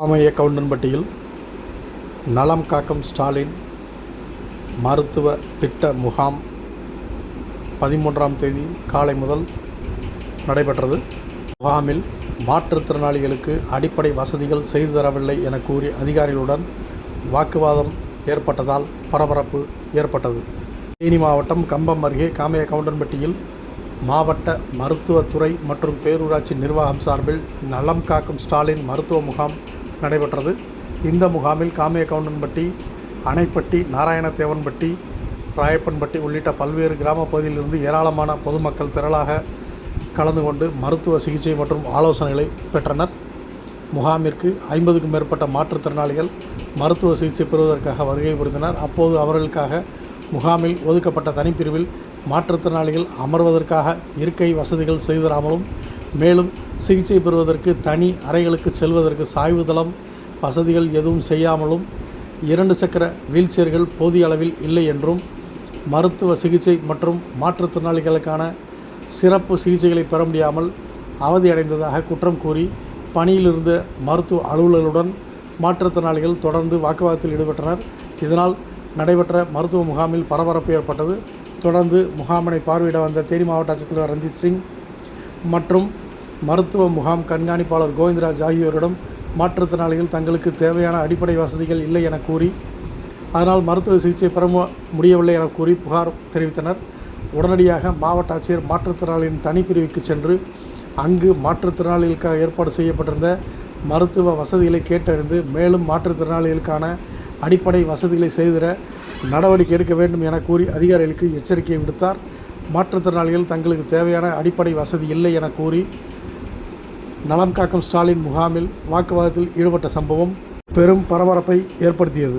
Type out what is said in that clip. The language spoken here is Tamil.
ராமைய கவுண்டன்பட்டியில் நலம் காக்கும் ஸ்டாலின் மருத்துவ திட்ட முகாம் பதிமூன்றாம் தேதி காலை முதல் நடைபெற்றது. முகாமில் மாற்றுத்திறனாளிகளுக்கு அடிப்படை வசதிகள் செய்து தரவில்லை என கூறி அதிகாரிகளுடன் வாக்குவாதம் ஏற்பட்டதால் பரபரப்பு ஏற்பட்டது. தேனி மாவட்டம் கம்பம் அருகே காமைய கவுண்டன்பட்டியில் மாவட்ட மருத்துவத்துறை மற்றும் பேரூராட்சி நிர்வாகம் சார்பில் நலம் காக்கும் ஸ்டாலின் மருத்துவ முகாம் நடைபெற்றது. இந்த முகாமில் காமைய கவுண்டன்பட்டி அணைப்பட்டி நாராயணதேவன்பட்டி ராயப்பன்பட்டி உள்ளிட்ட பல்வேறு கிராம பகுதியிலிருந்து ஏராளமான பொதுமக்கள் திரளாக கலந்து கொண்டு மருத்துவ சிகிச்சை மற்றும் ஆலோசனைகளை பெற்றனர். முகாமிற்கு ஐம்பதுக்கும் மேற்பட்ட மாற்றுத்திறனாளிகள் மருத்துவ சிகிச்சை பெறுவதற்காக வருகை புரிந்தனர். அப்போது அவர்களுக்காக முகாமில் ஒதுக்கப்பட்ட தனிப்பிரிவில் மாற்றுத்திறனாளிகள் அமர்வதற்காக இருக்கை வசதிகள் செய்து தராமலும் மேலும் சிகிச்சை பெறுவதற்கு தனி அறைகளுக்கு செல்வதற்கு சாய்வுதளம் வசதிகள் எதுவும் செய்யாமலும் இரண்டு சக்கர வீல்சேர்கள் போதிய அளவில் இல்லை என்றும் மருத்துவ சிகிச்சை மற்றும் மாற்றுத்திறனாளிகளுக்கான சிறப்பு சிகிச்சைகளை பெற முடியாமல் அவதியடைந்ததாக குற்றம் கூறி பணியிலிருந்த மருத்துவ அலுவலர்களுடன் மாற்றுத்திறனாளிகள் தொடர்ந்து வாக்குவாதத்தில் ஈடுபட்டனர். இதனால் நடைபெற்ற மருத்துவ முகாமில் பரபரப்பு ஏற்பட்டது. தொடர்ந்து முகாமினை பார்வையிட வந்த தேனி மாவட்ட ஆட்சித்தலைவர் ரஞ்சித் சிங் மற்றும் மருத்துவ முகாம் கண்காணிப்பாளர் கோவிந்தராஜ் ஆகியோரிடம் மாற்றுத்திறனாளிகள் தங்களுக்கு தேவையான அடிப்படை வசதிகள் இல்லை என கூறி அதனால் மருத்துவ சிகிச்சை பெற முடியவில்லை என கூறி புகார் தெரிவித்தனர். உடனடியாக மாவட்ட ஆட்சியர் மாற்றுத்திறனாளியின் தனிப்பிரிவுக்கு சென்று அங்கு மாற்றுத்திறனாளிகளுக்காக ஏற்பாடு செய்யப்பட்டிருந்த மருத்துவ வசதிகளை கேட்டறிந்து மேலும் மாற்றுத்திறனாளிகளுக்கான அடிப்படை வசதிகளை செய்திட நடவடிக்கை எடுக்க வேண்டும் என கூறி அதிகாரிகளுக்கு எச்சரிக்கை விடுத்தார். மாற்றுத்திறனாளிகள் தங்களுக்கு தேவையான அடிப்படை வசதி இல்லை என கூறி நலம் காக்கும் ஸ்டாலின் முகாமில் வாக்குவாதத்தில் ஈடுபட்ட சம்பவம் பெரும் பரபரப்பை ஏற்படுத்தியது.